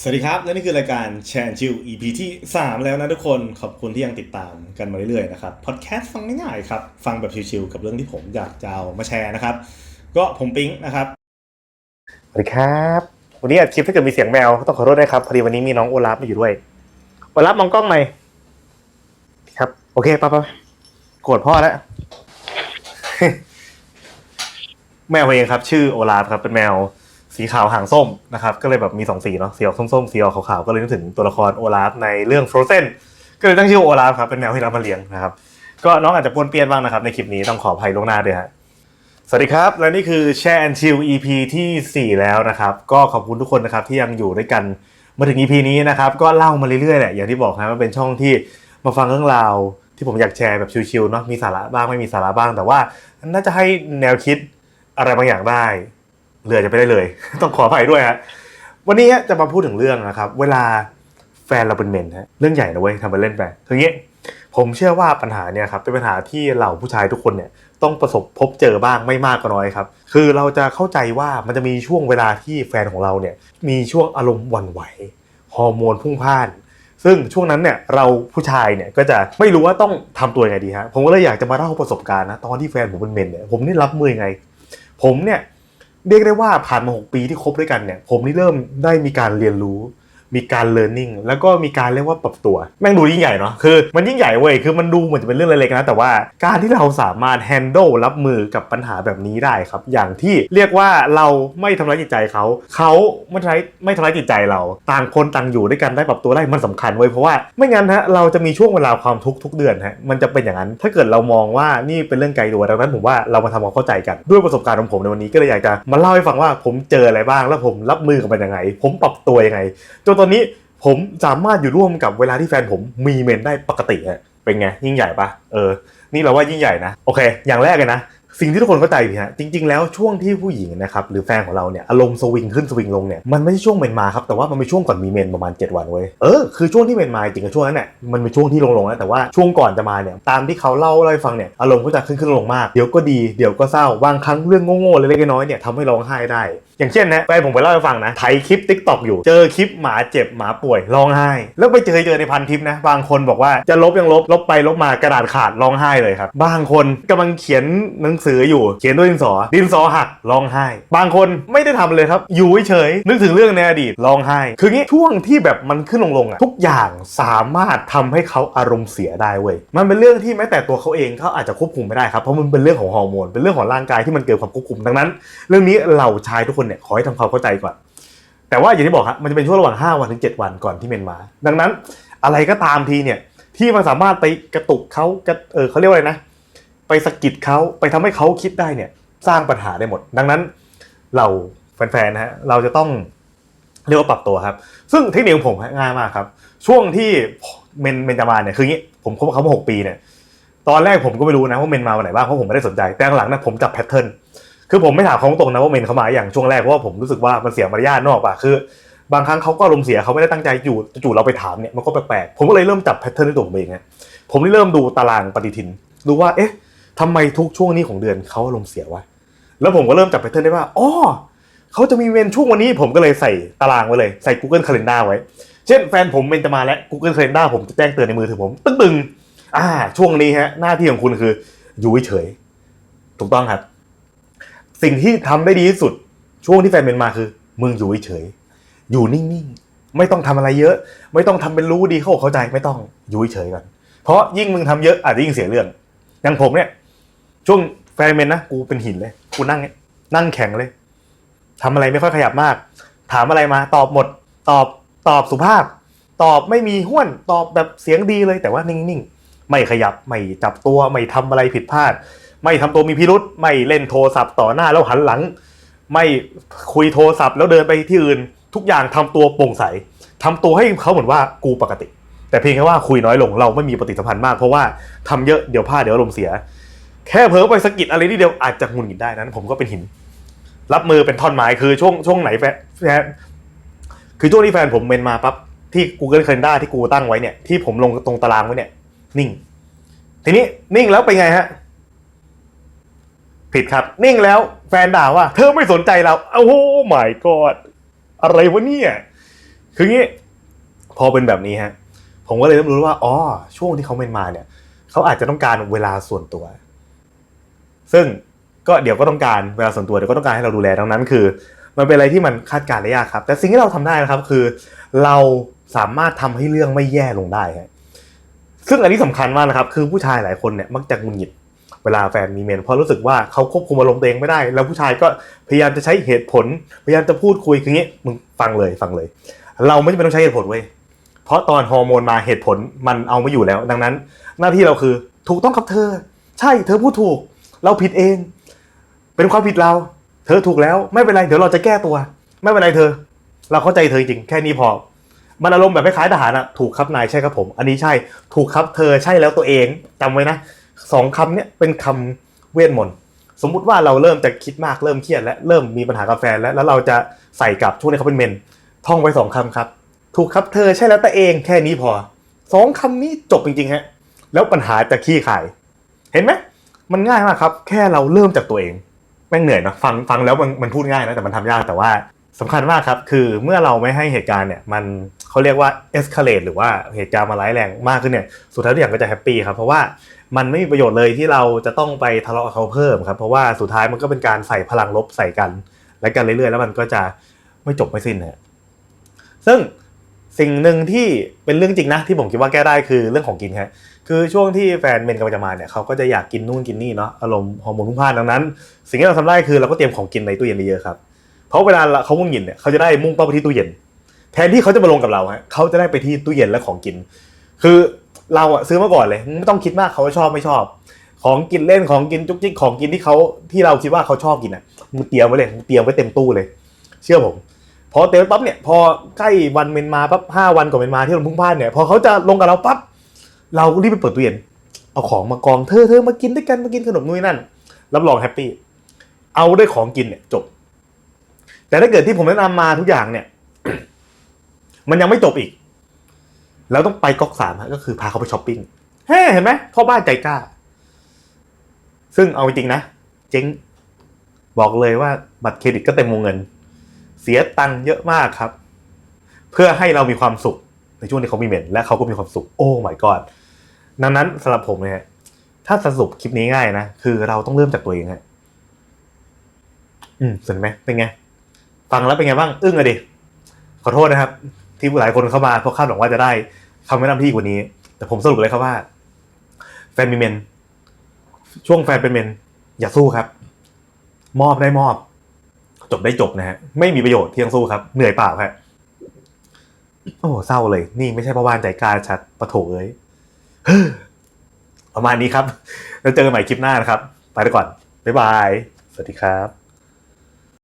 สวัสดีครับ และนี่คือรายการแชร์ชิว EP ที่ 3 แล้วนะทุกคนขอบคุณที่ยังติดตามกันมาเรื่อยๆนะครับพอดแคสต์ฟังง่ายๆครับ ฟังแบบชิวๆกับเรื่องที่ผมอยากจะเอามาแชร์นะครับ ก็ผมปิ๊งนะครับสวัสดีครับ วันนี้อัดคลิปถ้าเกิดมีเสียงแมวก็ต้องขอโทษด้วยครับพอดีวันนี้มีน้องโอลาฟมาอยู่ด้วยโอลาฟมองกล้องหน่อยครับ โอเคป่ะปะโกรธพ่อแล้วแมวเองครับ ชื่อโอลาฟครับเป็นแมว สีขาวหางส้มนะครับก็เลยแบบมีสองสีเนาะสีออกส้มๆสีออกขาวๆก็เลยนึกถึงตัวละครโอลาฟในเรื่อง Frozen ก็เลยตั้งชื่อโอลาฟครับเป็นแมวที่รับมาเลี้ยงนะครับก็น้องอาจจะปนเปี้ยนบ้างนะครับในคลิปนี้ต้องขออภัยล่วงหน้าด้วยฮะสวัสดีครับ และนี่คือแชร์ and chill EP ที่ 4 แล้วนะครับ ก็ขอบคุณทุกคนนะครับที่ยังอยู่ด้วยกันมาถึง EP นี้นะครับ ก็เล่ามาเรื่อยๆแหละอย่างที่บอกนะมันเป็นช่องที่มาฟังเรื่องราว ที่ผมอยากแชร์แบบชิลๆเนาะมีสาระบ้างไม่มีสาระบ้าง แต่ว่าน่าจะให้แนวคิดอะไรบางอย่างได้ เหลือจะไปได้เลย ต้องขออภัยด้วยฮะวันนี้จะมาพูดถึงเรื่องนะครับ เวลาแฟนเราเป็นเมนฮะเรื่องใหญ่นะเว้ยทำไปเล่นไปคืองี้ผมเชื่อว่าปัญหาเนี่ยครับเป็นปัญหาที่เหล่าผู้ชายทุกคนเนี่ยต้องประสบพบเจอบ้างไม่มากก็น้อยครับ คือเราจะเข้าใจว่ามันจะมีช่วงเวลาที่แฟนของเราเนี่ยมีช่วงอารมณ์หวั่นไหวฮอร์โมนพุ่งพ่าน ซึ่งช่วงนั้นเนี่ยเราผู้ชายเนี่ยก็จะไม่รู้ว่าต้องทำตัวยังไงดีฮะผมก็เลยอยากจะมาเล่าประสบการณ์นะตอนที่แฟนผมเป็นเมนเนี่ยผมนี่รับมือยังไง ผมเนี่ย เรียกได้ว่าผ่านมาหกปีที่คบด้วยกันเนี่ย ผมนี่เริ่มได้มีการเรียนรู้ มีการ learning แล้วก็มีการเรียกว่าปรับตัว แม่งดูยิ่งใหญ่เนาะคือมันยิ่งใหญ่เว้ยคือมันดูเหมือนจะเป็นเรื่องเล็กๆนะแต่ว่าการที่เราสามารถ handle รับมือกับปัญหาแบบนี้ได้ครับ อย่างที่เรียกว่าเราไม่ทำร้ายจิตใจเขาเขาไม่ทำร้ายไม่ทำร้ายจิตใจเรา ต่างคนต่างอยู่ด้วยกันได้ปรับตัวได้มันสำคัญเว้ยเพราะว่าไม่งั้นฮะเราจะมีช่วงเวลาความทุกข์ทุกเดือนฮะมันจะเป็นอย่างนั้น ถ้าเกิดเรามองว่านี่เป็นเรื่องไกลตัวดังนั้นผมว่าเรามาทำความเข้าใจกันด้วยประสบการณ์ของผมในวันนี้ก็เลยอยากจะมาเล่าให้ฟังว่าผมเจออะไรบ้าง แล้วผมรับมือกับมันยังไง ผมปรับตัวยังไงจนตอนนี้ผมสามารถอยู่ร่วมกับเวลาที่แฟนผมมีเมนได้ปกติฮะเป็นไงยิ่งใหญ่ปะเออ นี่เราว่ายิ่งใหญ่นะโอเค อย่างแรกเลยนะสิ่งที่ทุกคนเข้าใจผิดฮะจริง ๆ แล้วช่วงที่ผู้หญิงนะครับหรือแฟนของเราเนี่ยอารมณ์สวิงขึ้นสวิงลงเนี่ยมันไม่ใช่ช่วงเมนมาครับแต่ว่ามันเป็นช่วงก่อนมีเมนประมาณ 7 วันเว้ยเออคือช่วงที่เมนมาจริงๆช่วงนั้นเนี่ยมันเป็นช่วงที่ลงๆนะแต่ว่าช่วงก่อนจะมาเนี่ยตามที่เขาเล่าเล่าให้ฟังเนี่ยอารมณ์ก็จะขึ้นขึ้นลงมากเดี๋ยวก็ดีเดี๋ยวก็เศร้าบางครั้งเรื่องโง่ๆเล็กๆน้อยๆเนี่ยทำให้ร้องไห้ได้อย่างเช่นนะแฟนผมไปเล่าให้ฟังนะไถคลิปติ๊กต็อกอยู่ เจอคลิปหมาเจ็บหมาป่วยร้องไห้ แล้วไปเจอเจอในพันทิปนะ บางคนบอกว่าจะลบยังลบลบไปลบมากระดาษขาดร้องไห้เลยครับ บางคนกำลังเขียนหนังสืออยู่ เขียนด้วยดินสอ ดินสอหักร้องไห้ บางคนไม่ได้ทำเลยครับ อยู่เฉยนึกถึงเรื่องในอดีตร้องไห้ คืองี้ช่วงที่แบบมันขึ้นลงๆอะทุกอย่างสามารถทำให้เขาอารมณ์เสียได้เว้ยมันเป็นเรื่องที่แม้แต่ตัวเขาเองเขาอาจจะควบคุมไม่ได้ครับเพราะมันเป็นเรื่องของฮอร์โมนเป็นเรื่องของร่างกายที่มันเกินความควบคุมดังนั้น เรื่องนี้เราชายทุกคนเนี่ยขอให้ทำความเข้าใจก่อน แต่ว่าอย่างที่บอกครับมันจะเป็นช่วงระหว่าง 5 วันถึง 7 วันก่อนที่เมียนมา ดังนั้นอะไรก็ตามทีเนี่ยที่มันสามารถไปกระตุกเขาเออเขาเรียกว่าอะไรนะ ไปสะกิดเขาไปทำให้เขาคิดได้เนี่ย สร้างปัญหาได้หมด ดังนั้นเราแฟนๆนะฮะเราจะต้องเรียกว่าปรับตัวครับ ซึ่งเทคนิคของผมง่ายมากครับ ช่วงที่เมนเมนจะมาเนี่ยคืออย่างงี้ผมคบกับเขามาหกปีเนี่ย ตอนแรกผมก็ไม่รู้นะว่าเมนมาวันไหนบ้างเพราะผมไม่ได้สนใจแต่หลังนะผมจับแพทเทิร์น คือผมไม่ถามเขาตรงนะว่าเมนเขามาอย่างช่วงแรกเพราะว่าผมรู้สึกว่ามันเสียมารยาทนอกป่ะคือบางครั้งเขาก็อารมเสียเขาไม่ได้ตั้งใจอยู่จู่เราไปถามเนี่ยมันก็แปลกๆผมก็เลยเริ่มจับแพทเทิร์นในตัวผมเองฮะผมเลยเริ่มดูตารางปฏิทินดูว่าเอ๊ะทำไมทุกช่วงนี้ของเดือนเขาอารมณ์เสียวะแล้วผมก็เริ่มจับแพทเทิร์นได้ว่าอ๋อเขาจะมีเมนช่วงวันนี้ผมก็เลยใส่ตารางไว้เลยใส่ Google Calendar ไว้ เช่นแฟนผมเมนจะมาแล้ว Google Calendar ผมจะแจ้งเตือนในมือถือผมตึ้งๆอ่า ช่วงนี้ฮะหน้าที่ของคุณคืออยู่เฉยถูกต้องครับ สิ่งที่ทำได้ดีที่สุด ช่วงที่แฟนเป็นมาคือ มึงอยู่เฉยๆอยู่นิ่งๆ ไม่ต้องทำอะไรเยอะ ไม่ต้องทำเป็นรู้ดีเข้าเข้าใจไม่ต้องอยู่เฉยๆก่อนเพราะยิ่งมึงทำเยอะอาจจะยิ่งเสียเรื่องอย่างผมเนี่ย ช่วงแฟนเมนนะกูเป็นหินเลยกูนั่งเนี่ยนั่งแข็งเลยทำอะไรไม่ค่อยขยับมาก ถามอะไรมา ตอบหมด ตอบตอบสุภาพ ตอบไม่มีห้วนตอบแบบเสียงดีเลยแต่ว่านิ่งๆ ไม่ขยับไม่จับตัวไม่ทำอะไรผิดพลาด ไม่ทำตัวมีพิรุษไม่เล่นโทรศัพท์ต่อหน้าแล้วหันหลัง ไม่คุยโทรศัพท์แล้วเดินไปที่อื่น ทุกอย่างทำตัวโปร่งใสทำตัวให้เขาเหมือนว่ากูปกติ แต่เพียงแค่ว่าคุยน้อยลงเราไม่มีปฏิสัมพันธ์มากเพราะว่าทำเยอะเดี๋ยวพลาดเดี๋ยวอารมเสีย แค่เผลอไปสกิดอะไรนิดเดียวอาจจะหงุนหงิดได้นั้น ผมก็เป็นหิน รับมือเป็นท่อนไม้คือช่วงช่วงไหนแฟนแฟนคือช่วงที่แฟนผมเมนมาปั๊บที่ Google Calendar ที่กูตั้งไว้เนี่ยที่ผมลงตรงตารางไว้เนี่ยนิ่ง ทีนี้นิ่งแล้วเป็นไงฮะ ผิดครับ นิ่งแล้วแฟนด่าว่า เธอไม่สนใจเราโอ้โห my god อะไรวะเนี่ยคืองี้พอเป็นแบบนี้ฮะ ผมก็เลยเริ่มรู้ว่าอ๋อช่วงที่เขาเมนมาเนี่ยเขาอาจจะต้องการเวลาส่วนตัว ซึ่งก็เดี๋ยวก็ต้องการเวลาส่วนตัวเดี๋ยวก็ต้องการให้เราดูแลดังนั้น คือ มันเป็นอะไรที่มันคาดการณ์ได้ยากครับ แต่สิ่งที่เราทำได้นะครับคือ เราสามารถทำให้เรื่องไม่แย่ลงได้ฮะซึ่งอันนี้สำคัญมากนะครับ คือผู้ชายหลายคนเนี่ยมักจะงุดหงิด เวลาแฟนมีเมนเพราะรู้สึกว่าเขาควบคุมอารมณ์ตัวเองไม่ได้ แล้วผู้ชายก็พยายามจะใช้เหตุผล พยายามจะพูดคุยคืออย่างนี้มึงฟังเลยฟังเลย เราไม่จำเป็นต้องใช้เหตุผลเว้ยเพราะตอนฮอร์โมนมาเหตุผลมันเอาไม่อยู่แล้ว ดังนั้น หน้าที่เราคือถูกต้องครับเธอ ใช่เธอพูดถูก เราผิดเอง เป็นความผิดเรา เธอถูกแล้วไม่เป็นไรเดี๋ยวเราจะแก้ตัว ไม่เป็นไรเธอ เราเข้าใจเธอจริงแค่นี้พอมันอารมณ์แบบคล้ายทหารอะถูกครับนายใช่ครับผม อันนี้ใช่ถูกครับเธอใช่แล้วตัวเองจำไว้นะ สองคำเนี้ยเป็นคำเวทมนต์สมมุติว่าเราเริ่มจะคิดมากเริ่มเครียดและเริ่มมีปัญหากับแฟนแล้วแล้วเราจะใส่กับช่วงนี้เขาเป็นเมน ท่องไว้สองคำครับ ถูกครับเธอใช่แล้วตัวเองแค่นี้พอสองคำนี้จบจริงๆฮะแล้วปัญหาจะขี้ขาย เห็นไหมมันง่ายมากครับ แค่เราเริ่มจากตัวเองแม่งเหนื่อยนะฟังฟังแล้วมันมันพูดง่ายนะแต่มันทำยากแต่ว่าสำคัญมากครับ คือเมื่อเราไม่ให้เหตุการณ์เนี่ยมัน เขาเรียกว่า escalate หรือว่าเหตุการณ์มาร้ายแรงมากขึ้นเนี่ยสุดท้ายทุกอย่างก็จะแฮปปี้ครับเพราะว่ามันไม่มีประโยชน์เลยที่เราจะต้องไปทะเลาะเขาเพิ่มครับเพราะว่าสุดท้ายมันก็เป็นการใส่พลังลบใส่กัน และกันเรื่อยๆ แล้วมันก็จะไม่จบไม่สิ้นนะซึ่งสิ่งหนึ่งที่เป็นเรื่องจริงนะที่ผมคิดว่าแก้ได้คือเรื่องของกินครับคือช่วงที่แฟนเมนกำลังจะมาเนี่ยเขาก็จะอยากกินนู่นกินนี่เนาะอารมณ์ฮอร์โมนพุ่งพล่านดังนั้น สิ่งที่เราทำได้คือเราก็เตรียมของกินในตู้เย็นเยอะครับเพราะเวลาเขามุ่งหยินเนี่ยเขาจะได้มุ่งเป้าไปที่ตู้เย็น แทนที่เขาจะมาลงกับเราฮะเขาจะได้ไปที่ตู้เย็นและของกิน คือเราอะซื้อมาก่อนเลยไม่ต้องคิดมากเขาชอบไม่ชอบ ของกินเล่นของกินจุกจิกของกินที่เขาที่เราคิดว่าเขาชอบกินอะมึงเตรียมไว้เลยมึงเตรียมไว้เต็มตู้เลย เชื่อผมพอเตรียมปั๊บเนี่ยพอใกล้วันเมนมาปั๊บห้าวันก่อนเมนมาที่เราพุ่งพลาดเนี่ยพอเขาจะลงกับเราปั๊บเราก็รีบไปเปิดตู้เย็นเอาของมากองเธอเธอมากินด้วยกันมากินขนมนู่นนนั่นรับรองแฮปปี้เอาได้ของกินเนี่ยจบ แต่ถ้าเกิดที่ผมแนะนำมาทุกอย่างเนี่ย มันยังไม่จบอีก แล้วต้องไปก๊อกสามฮะก็คือพาเขาไปช้อปปิ้งเฮ้เห็นไหมพ่อบ้านใจกล้า ซึ่งเอาจริงนะ เจ๊งบอกเลยว่าบัตรเครดิตก็เต็มวงเงิน เสียตังค์เยอะมากครับ เพื่อให้เรามีความสุขในช่วงที่เขามีเมนและเขาก็มีความสุขโอ้ my god ดังนั้นสำหรับผมเนี่ยถ้าสรุปคลิปนี้ง่ายนะ คือเราต้องเริ่มจากตัวเองฮะอืมสนไหมเป็นไง ฟังแล้วเป็นไงบ้าง อึ้งอะดิ ขอโทษนะครับ ที่หลายคนเข้ามาเพราะคาดหวังว่าจะได้คำแนะนำที่ดีกว่านี้ แต่ผมสรุปเลยครับว่า แฟนมีเมน ช่วงแฟนเป็นเมน อย่าสู้ครับ มอบได้มอบ จบได้จบนะฮะไม่มีประโยชน์ที่ยังสู้ครับ เหนื่อยเปล่าครับโอ้เศร้าเลย นี่ไม่ใช่ประวานใจกล้าชัดปะโถเอ้ยประมาณนี้ครับ แล้วเจอกันใหม่คลิปหน้านะครับ ไปแล้วก่อน บ๊ายบาย สวัสดีครับ